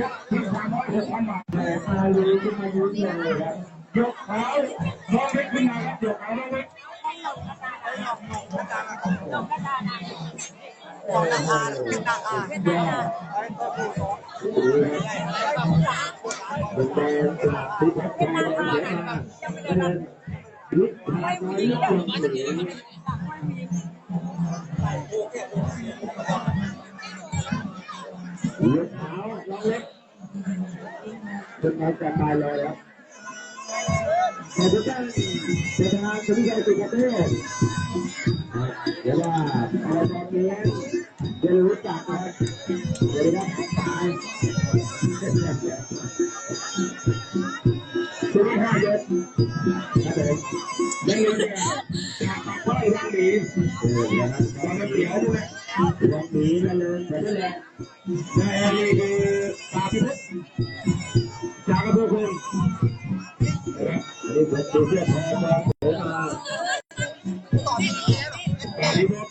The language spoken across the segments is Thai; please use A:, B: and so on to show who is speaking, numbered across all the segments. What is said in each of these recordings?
A: ยกที่สามร้อยหกพันบาท
B: แต่มาเลยขึ้นมายืนเลยครับ
A: ยกขาน้องเล็กขึ้นมาครับยกขาวน้องเล็ก
C: ของนางอาเป็นนางอา
B: ยอดเป็นแดงสลับที่พัฒนาเสียมาเดินลุกทา เล็กขึ้นมาจากมาเลยครับขอบคุณท่านประธานสุริยันสุขเทพเดี๋ยวว่าเอาตอนนี้จะรู้จักครับเดี๋ยวได้ตาย
A: ตัวที่ห้ายกครับผมยังมีแดงจากปากไว้รังดี
B: เออนะครับ
A: ตอนนั้นเสียวด้วย
B: ลองหนีกันเลยแต่นั่นแหละ
A: นาย เภอคง
B: อันนี้ผมดูเสื้อแทนมาผมมา
C: ต่อที่นี้แล้ว
A: ตาพิพุทธ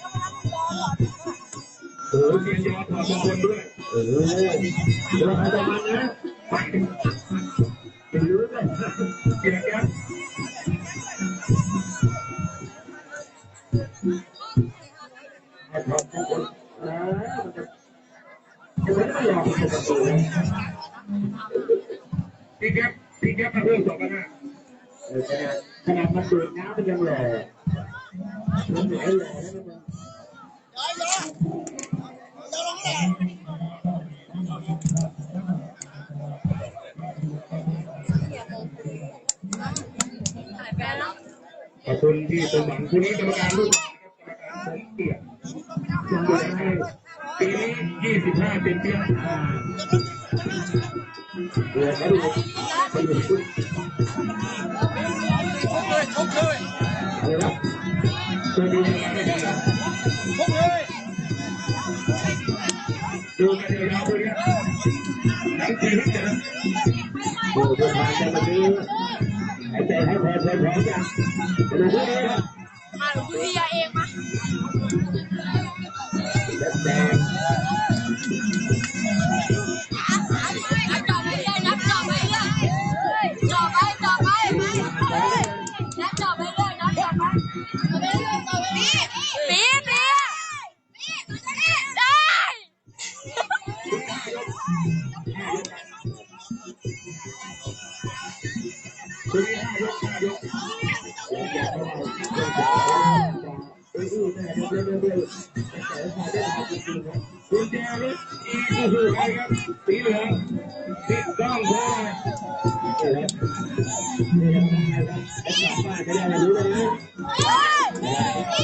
A: โอ้เสียนยอถอดมงคลด้วย
B: เออเราใครจะมานะ
A: แก๊
B: ป
A: มาเพิ่มสองพันห้า
B: เออขนาดขนาดมันดูดน้ำมันยังหล่อมันหลหล่อแล้วมัน
C: ย้อยย้อยย้อยลงแหละ
A: ขอบคุณที่สมหวังคุณนี้กรรมการรุ่นผมเกียรติให้ปีนี้ยี่สิบห้าเต็มเปี้ย
B: อ่าเรือเขาดูไปดูชุด
C: ทุกเลยทุกเลย
B: อะไรนะ
A: ตัวดูกันไม่ได้
C: ทุกเลย
A: ดูกันยายทั้ง ชีวิตนะ
B: ดูดูทางกันมาดูหายใจให้พอพอพอจังจะดูพวกนี้ครับ
D: มา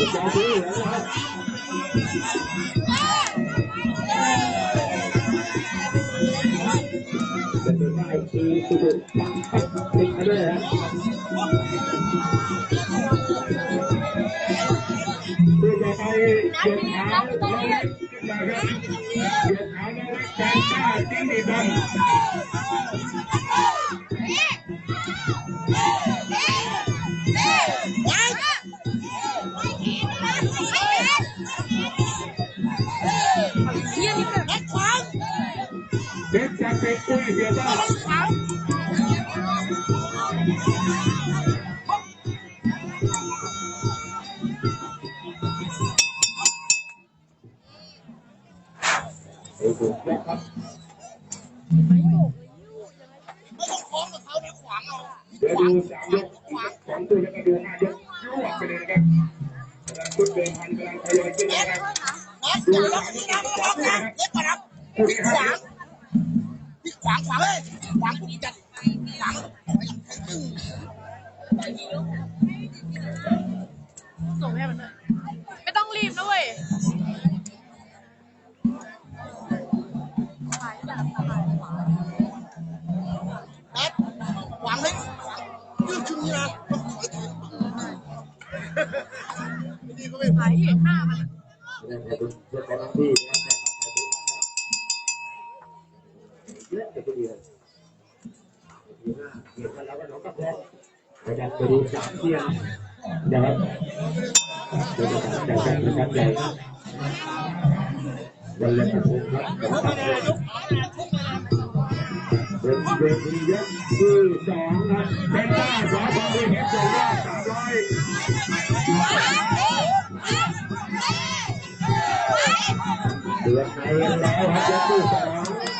B: คุ
A: ณ
B: เป็ดปุ้ย
A: เสียต้า
C: ขวาง
B: ไอ้ผมครับ
C: ไม่ต้องคล้องกับเขาเดี๋ยวขวางเอา
A: เดี๋ยวดูสามยกสองตัวแล้วก็ดูห้ายกรวบไปเลยนะครับชุดเดิมพันกำลังทยอยขึ้น
C: แม็
A: นะ
C: ก
A: ครับ
C: แม็กอย่าล็อกนี่นะล็อกนะเล็กกว่านะพี่ขวางพี่ ขวางขวางเลยขวางปุ๊บจัดขวางตึ้ง
D: ส่งให้มันเลยไม่ต้องรีบนะเว้ย
C: แม็กขวางเลยขวางยืดขึ้นนี่นะนี่ก็ไม่
D: หายเห็นหน้ามัน
B: ราก็น้องกับพ่อไปดันไปดูสามเที่ยงนะครับเป็นการแต่งกันนะครับใหญ่วันเล่นประทุมครับกับตัดเลยเวทียกที่สองครับ
A: เป็นหน้าสอพอวิทิตส่งรอบสามร้อย
B: เดือดในแล้วครับยกที่สอง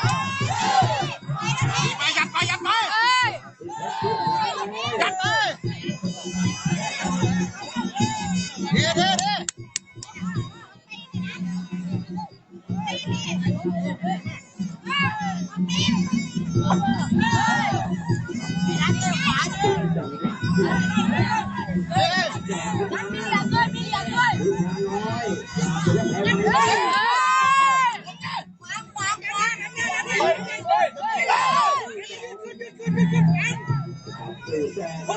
D: มั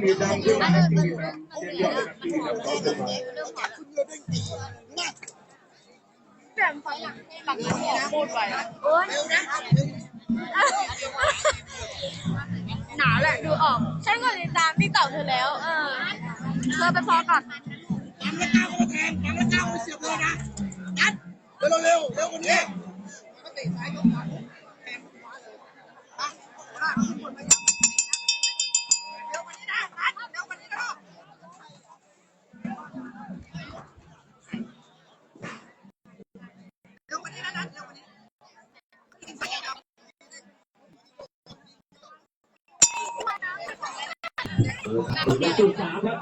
D: เลย
A: ที่มีดำขึ้นมาที่มีดำเช่นเดียวกับที่มีดำเขาขึ้นมา
C: จับคุณเรือเด้งตีนะ
D: พูดไปโอ๊ย
C: นะ
D: หนาวแหละดูออก ฉันก็ติดตามที่เก่าเธอแล้ว เออเธอไปพอก่อน
C: ทำแล้วก้าวเข้าแทนทำแล้วก้าวไปเสียบเลยนะยัดเร็วเร็วเร็วกว่านี้ก็เตะซ้ายยกขาแทงขวาเลยอะลากขึ้นบนไปเร็วกว่านี้นะเร็วกว่านี้นะเร็วกว่านี้นะนัดเร็วกว่านี้ใส่ยาว
B: ยกที่สามครับ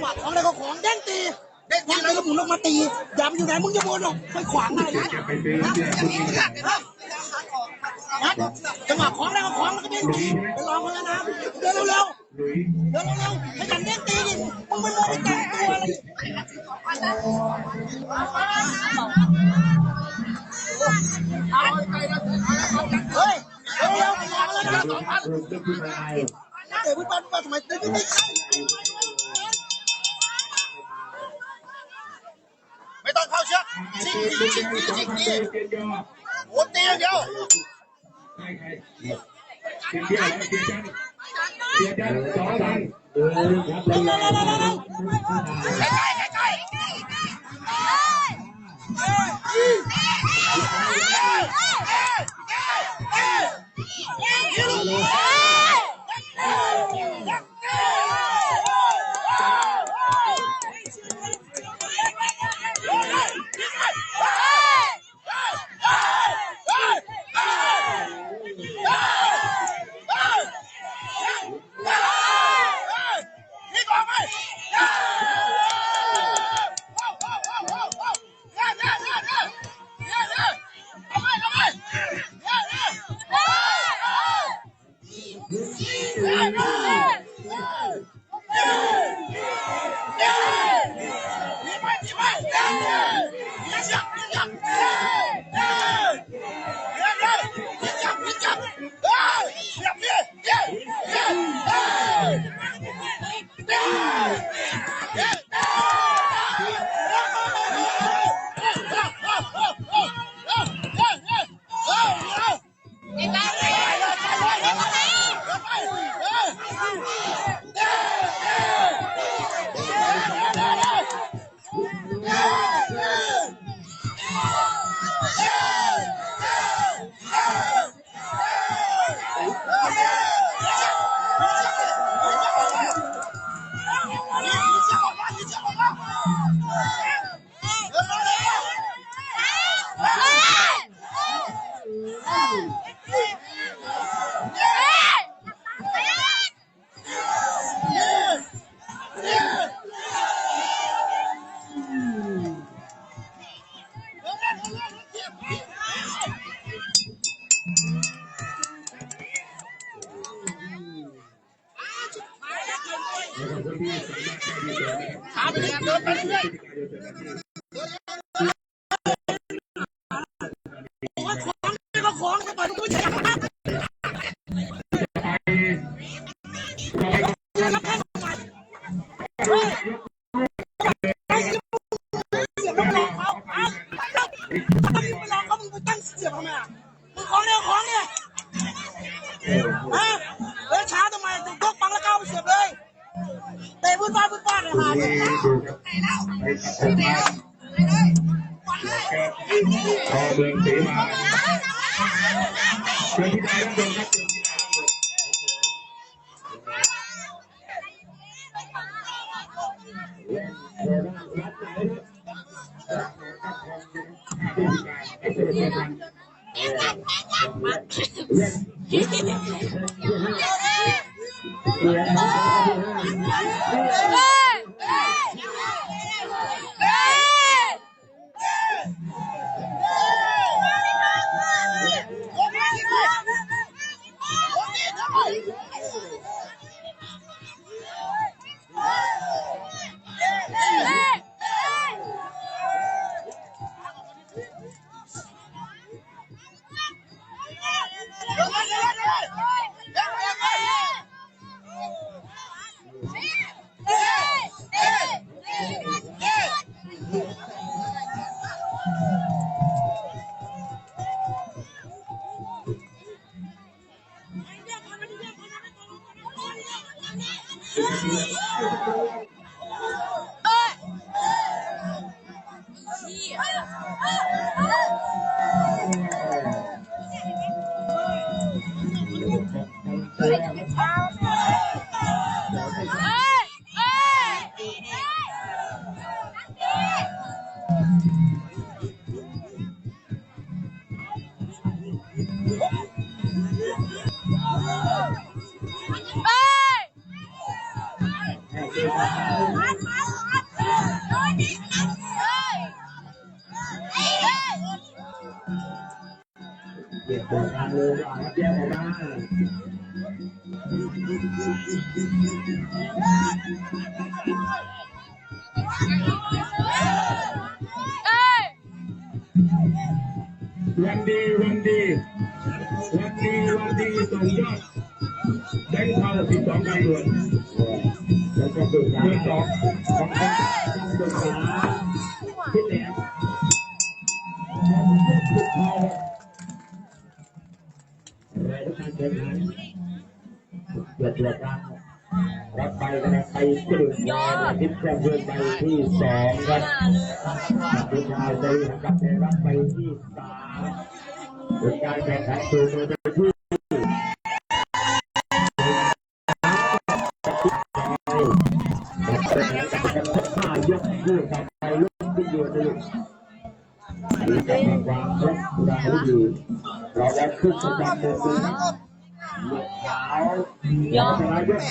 B: ง
C: หวะของอะได้ก็ของเด้งตีเด้งตีแล้วก็หมุนลงมาตีอย่าไปอยู่ไหนมึงจะวนหรอกไปขวางได้นะ
B: นะ
C: จังหวะของอะได้ก็ของแล้วก็เด้งตีไปลองกันแล้วนะเดินเร็ว
B: หลุย
C: ๆเดินเร็วๆให้กันเด้งตีดิมึงไปมองไปแต่งตัวอะไรเฮ้ยเร็วๆไปลองกันแล้วนะ
E: ลูกลูกที่มา
C: เตะฟุตบอลฟุตบอลทำไมเตะไม่ได้ไม่ต้องเข้าเชือกชิงดีชิงดีชิงดี
B: เกียร์ยอ
C: โอ้ตีอย่างเดียว
B: ใครใครเขา
C: ไปเลยเดินไปเรื่อยของนี่ก็ของไปดูใช่ไหมเสียบแล้วไปลองเขาอ้าวถ้ามึงไปลองเขามึงไปตั้งเสียบทำไมอะ ของเนี่ยของเนี่ยฮะเฮ้ยช้าทำไมถึงยกปังแล้วเข้าไปเสียบเลยเตะพื้นบ้าพื้นบ้าเลยค่ะ
B: นี่ดูครับไปกับพอเมืองเสมาเชิญที่ได้รับชมครับเชิญที่ได้รับ ช Right, right. ม วั
A: นดีวันดีวันดีวันดีส่งยอดแบงค์เทาสิบสองคำด่วน
B: แล้วก็ตื่น
A: เบอร์สอง
B: ของคนต้องตื่นขา
A: ที่แหลม
B: ทุกเขาอะไรทุกการเดินทางเกิดตัวกลาง รับไปนะครับไปกลุ่มแรกทิพย์แจ้งเพื่อนไปที่สองครับผู้ชายใจกับได้รับไปที่สามเป็นการแข่งขันตัวมือเป็นที่ายกคู่กับไปลุกขึ้นอยู่ในลุกอันนี้จะมีความรักดาวดีเราได้ขึ้นประจำมือนะขาว
D: ยอม
B: นายก